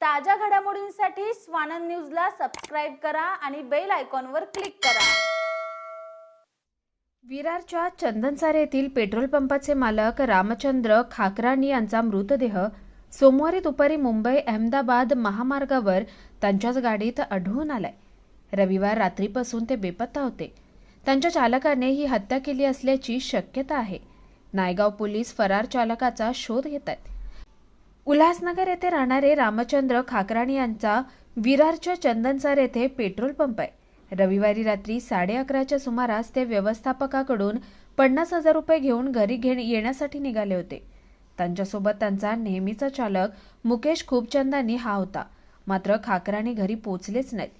ताज्या घडामोडींसाठी स्वानंद न्यूजला सबस्क्राईब करा आणि बेल आयकॉनवर क्लिक करा. विरारच्या चंदनसारे येथील पेट्रोल पंपाचे मालक रामचंद्र खाकराणी यांचा मृतदेह सोमवारी दुपारी मुंबई अहमदाबाद महामार्गावर त्यांच्याच गाडीत आढळून आलाय. रविवार रात्रीपासून ते बेपत्ता होते. त्यांच्या चालकाने ही हत्या केली असल्याची शक्यता आहे. नायगाव पोलीस फरार चालकाचा शोध घेत आहेत उल्हासनगर येथे राहणारे रामचंद्र खाकराणी यांचा विरारच्या चंदनसार येथे पेट्रोल पंप आहे. रविवारी रात्री साडे अकराच्या सुमारास ते व्यवस्थापकाकडून पन्नास हजार रुपये घेऊन घरी घे येण्यासाठी निघाले होते. त्यांच्यासोबत त्यांचा नेहमीचा चालक मुकेश खूपचंदानी हा होता. मात्र खाकराणी घरी पोचलेच नाहीत.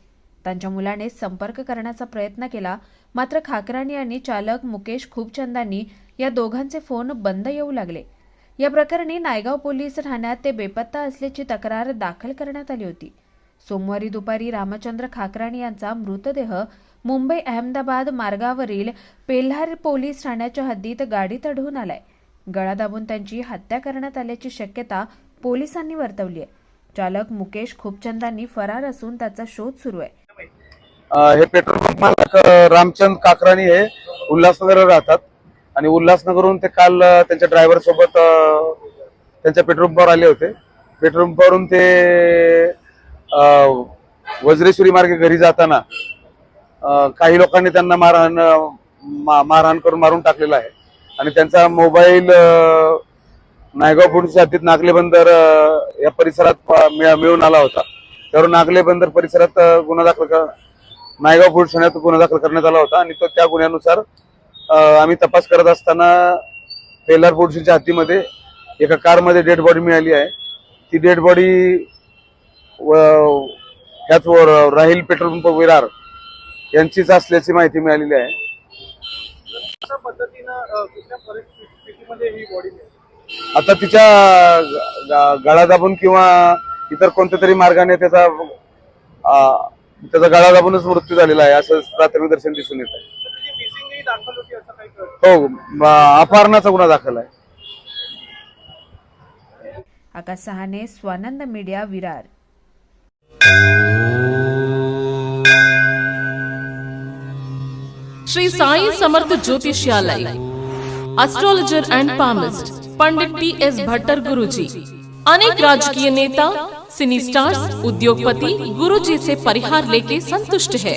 त्यांच्या मुलाने संपर्क करण्याचा प्रयत्न केला. मात्र खाकराणी आणि चालक मुकेश खूपचंदानी या दोघांचे फोन बंद येऊ लागले. या प्रकरणी नायगाव पोलीस ठाण्यात ते बेपत्ता असल्याची तक्रार दाखल करण्यात आली होती. सोमवारी दुपारी रामचंद्र खाकराणी यांचा मृतदेह मुंबई अहमदाबाद मार्गावरील पेल्हार पोलीस ठाण्याच्या हद्दीत गाडीत आढळून आलाय. गळा दाबून त्यांची हत्या करण्यात आल्याची शक्यता पोलिसांनी वर्तवली आहे चालक मुकेश खूपचंदांनी फरार असून त्याचा शोध सुरू आहे. हे पेट्रोल पंप मालक रामचंद काकराणी हे उल्हासनगर राहतात. आणि उल्हासनगरहून ते काल त्यांच्या ड्रायव्हर सोबत त्यांच्या पेट्रोल पंपावर आले होते. पेट्रोल पंपावरून ते वज्रेश्वरी मार्गे घरी जाताना काही लोकांनी त्यांना मारहाण मारहाण करून मारून टाकलेला आहे. आणि त्यांचा मोबाईल नायगाव पोलीस हद्दीत नागले बंदर या परिसरात मिळ- मिळून आला होता. त्यावर नागले बंदर परिसरात गुन्हा दाखल कर नायगाव पोलीस ठाण्यात गुन्हा दाखल करण्यात आला होता. आणि तो त्या गुन्ह्यानुसार आम्ही तपास करत असताना पेलार पोलिसांच्या हातीमध्ये एका कारमध्ये डेड बॉडी मिळाली आहे. ती डेड बॉडी ह्याच वर राहील पेट्रोल पंप विरार यांचीच असल्याची माहिती मिळालेली आहे. आता तिच्या गळा दाबून किंवा इतर कोणत्या तरी मार्गाने त्याचा त्याचा गळा दाबूनच मृत्यू झालेला आहे असं प्राथमिक दर्शन दिसून येत आहे. दाखल होती असं काही कळतं हो अपहरणाचा गुन्हा दाखल आहे. आकाश सहाने Swanand media Virar. Shri Sai Samarth ज्योतिष्यालय astrologer and palmist Pandit T S Bhattar Guruji अनेक राजकीय नेता सिनी स्टार्स उद्योगपति गुरुजी से परिहार लेके संतुष्ट है।